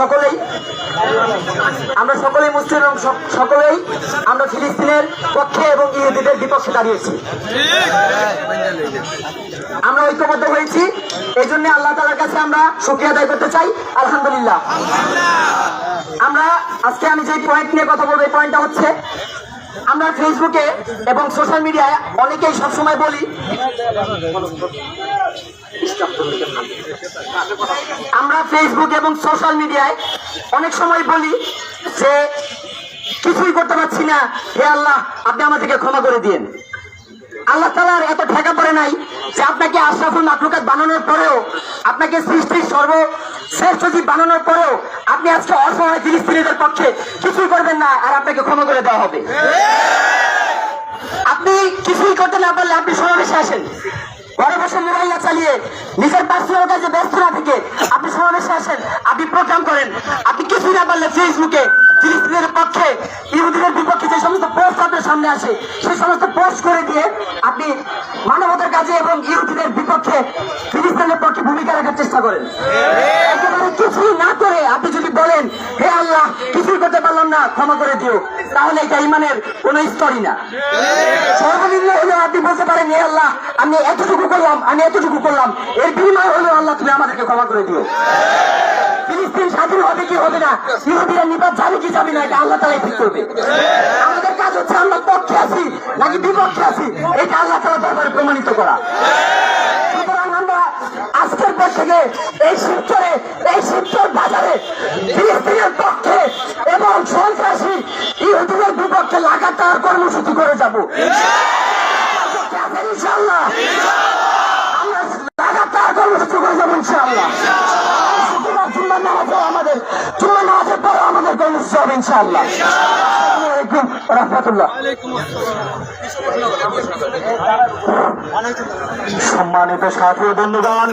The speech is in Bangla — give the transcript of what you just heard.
সকলেই, আমরা সকলেই মুসলিম এবং সকলেই আমরা ফিলিস্তিনের পক্ষে এবং ইহুদিদের বিপক্ষে দাঁড়িয়েছি। আমরা ঐক্যবদ্ধ হয়েছি এই জন্য আল্লাহ তালার কাছে আমরা সুক্রিয়া আদায় করতে চাই, আলহামদুলিল্লাহ। আমরা, আজকে আমি যে পয়েন্ট নিয়ে কথা বলব, এই পয়েন্টটা হচ্ছে আমরা ফেসবুকে এবং সোশ্যাল মিডিয়ায় অনেকেই সবসময় বলি, আমরা ফেসবুক এবং সোশ্যাল মিডিয়ায় অনেক সময় বলি যে, কিছুই করতে পারছি না। হে আল্লাহ, আপনি আমাদেরকে ক্ষমা করে দিন আল্লাহ তালার এত ঠেকা পড়ে নাই যে আপনাকে আশরাফুল মাকলুকাত বানানোর পরেও, আপনাকে সৃষ্টির সর্বশ্রেষ্ঠ জীব বানানোর পরেও আপনি আজকে অসহায় ফিলিস্তিনিদের পক্ষে কিছুই করবেন না আর আপনাকে ক্ষমা করে দেওয়া হবে। আপনি কিছুই করতে না পারলে আপনি সমাবেশে আসেন। ঘরে বসে মোবাইল না চালিয়ে নিজের পার্সোনাল কাজে ব্যস্ত না থেকে আপনি সমাবেশে আসেন, আপনি প্রোগ্রাম করেন। আপনি কিছুই না পারলে ফেসবুকে ফিলিস্তিনের পক্ষে ইহুদিদের বিপক্ষে যে সমস্ত পোস্ট আপনার সামনে আসে সেই সমস্ত পোস্ট করে দিয়ে আপনি মানবতার কাজে এবং ইহুদিদের বিপক্ষে ফিলিস্তিনের পক্ষে ভূমিকা রাখার চেষ্টা করেন। একেবারে কিছুই না করে আপনি যদি বলেন, হে আল্লাহ, কিছুই করতে পারলাম না, ক্ষমা করে দিও। তাহলে এটা ইমানের কোন স্তরই না। সর্বনিম্ন হলো আপনি বলতে পারেন, হে আল্লাহ, আমি এতটুকু করলাম, আমি এতটুকু করলাম। এর বিনিময় হলো আল্লাহ তুমি আমাদেরকে ক্ষমা করে দিও। ফিলিস্তিন স্বাধীন হবে কি হবে না? ইহুদিরা নিপাত যাবে কি যাবে না, এটা আল্লাহ তালাই ঠিক করবে। আমাদের কাজ হচ্ছে আমরা পক্ষে আছি, নাকি বিপক্ষে আছি, এটা আল্লাহ তালা দরবারে প্রমাণিত করা। আমরা আজকের পর থেকে এই শিবচরে এই শিবচর বাজারে ফিলিস্তিনের পক্ষে এবং সন্ত্রাসী বিপক্ষে লাগাতার কর্মসূচি করে যাব। আমাদের জুম্মার নামাজের পরে আমাদের আলাইকুম রহমতুল্লাহ। সম্মানিত সাথী বন্ধুগণ